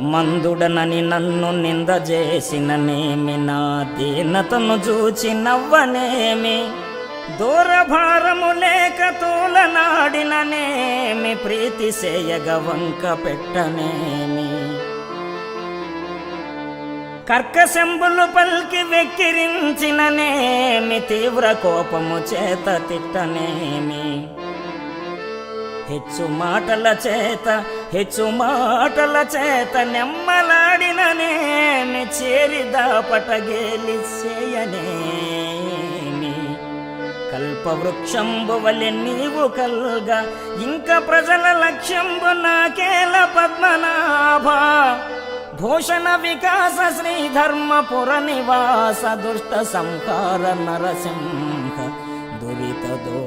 మందుడనని నన్ను నింద చేసిననేమి నా దీనతను చూచి నవ్వనేమి దూరభారము లేక తూలనాడిననేమి ప్రీతి సేయగ వంక పెట్టనేమి. కర్కశంబులు పల్కి వెక్కిరించిననేమి తీవ్ర కోపము చేత తిట్టనేమి. హెచ్చు మాటల చేత హెచ్చు మాటల చేత నెమ్మలాడిననేమి చేరి దాపటగేలి చేయనేమి? కల్పవృక్షంబు వలె నీవు కల్గా ఇంకా ప్రజల లక్ష్యంబు నాకేల పద్మనాభ? భూషణ వికాస శ్రీ ధర్మపుర నివాస దుష్ట సంహార నరసింహ దురితదో